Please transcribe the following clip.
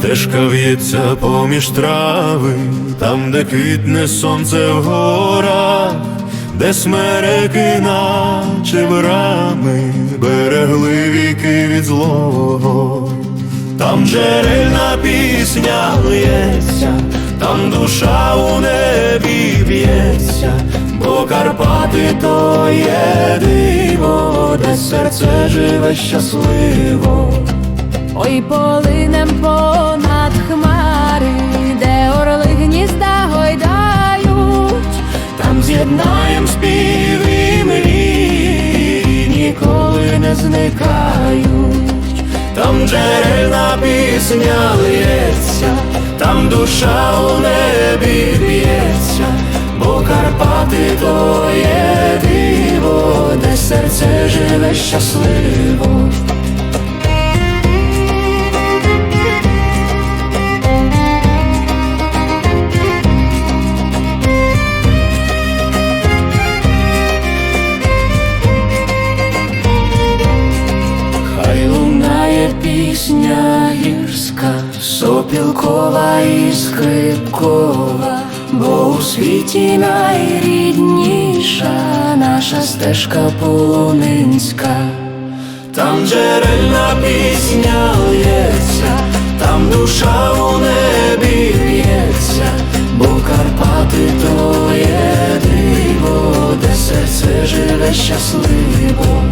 Стежка в'ється поміж трави, там, де квітне сонце в горах, де смереки, наче брами, берегли віки від злого. Там джерельна пісня лється, там душа у небі б'ється, бо Карпати то є диво, де серце живе щасливо. Ой, полинем понад хмари, де орли гнізда гойдають, Там з'єднаєм спів і мрії, ніколи не зникають. Там джерельна пісня лється, там душа у небі б'ється, бо Карпати то є диво, де серце живе щасливо. Сопілкова і скрипкова, бо у світі найрідніша наша стежка полонинська. Там джерельна пісня лється, там душа у небі б'ється, бо Карпати то є диво, де серце живе щасливо.